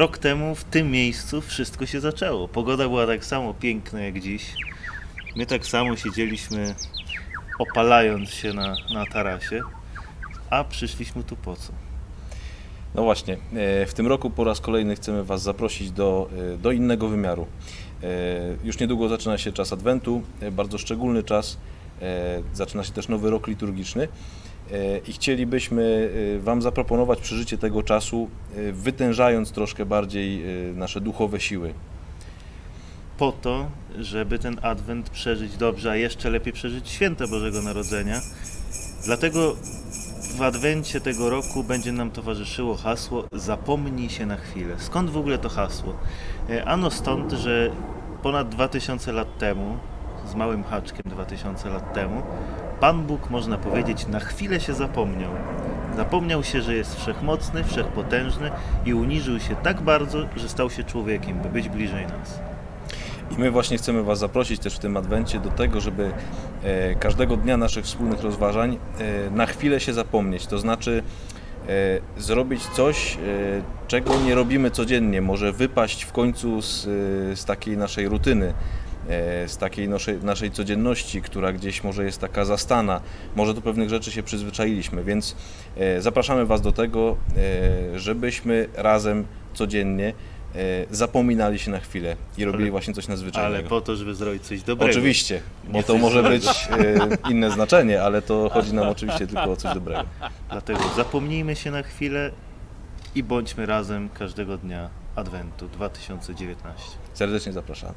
rok temu w tym miejscu wszystko się zaczęło. Pogoda była tak samo piękna jak dziś. My tak samo siedzieliśmy opalając się na, na tarasie, a przyszliśmy tu po co? No właśnie, e, w tym roku po raz kolejny chcemy Was zaprosić do, e, do innego wymiaru. E, Już niedługo zaczyna się czas Adwentu, bardzo szczególny czas. E, Zaczyna się też nowy rok liturgiczny e, i chcielibyśmy e, Wam zaproponować przeżycie tego czasu, wytężając troszkę bardziej nasze duchowe siły. Po to, żeby ten adwent przeżyć dobrze, a jeszcze lepiej przeżyć święta Bożego Narodzenia. Dlatego w adwencie tego roku będzie nam towarzyszyło hasło Zapomnij się na chwilę. Skąd w ogóle to hasło? Ano stąd, że ponad 2000 lat temu, z małym haczkiem 2000 lat temu, Pan Bóg, można powiedzieć, na chwilę się zapomniał. Zapomniał się, że jest wszechmocny, wszechpotężny i uniżył się tak bardzo, że stał się człowiekiem, by być bliżej nas. I my właśnie chcemy Was zaprosić też w tym Adwencie do tego, żeby e, każdego dnia naszych wspólnych rozważań e, na chwilę się zapomnieć. To znaczy e, zrobić coś, czego nie robimy codziennie. Może wypaść w końcu z, z takiej naszej rutyny. E, Z takiej naszej, naszej codzienności, która gdzieś może jest taka zastana, może do pewnych rzeczy się przyzwyczailiśmy, więc e, zapraszamy Was do tego, e, żebyśmy razem codziennie zapominali się na chwilę i robili Ale- właśnie coś nadzwyczajnego. Ale po to, żeby zrobić coś dobrego. Oczywiście, bo to może być inne znaczenie, ale to chodzi nam oczywiście tylko o coś dobrego. Dlatego zapomnijmy się na chwilę i bądźmy razem każdego dnia Adwentu 2019. Serdecznie zapraszamy.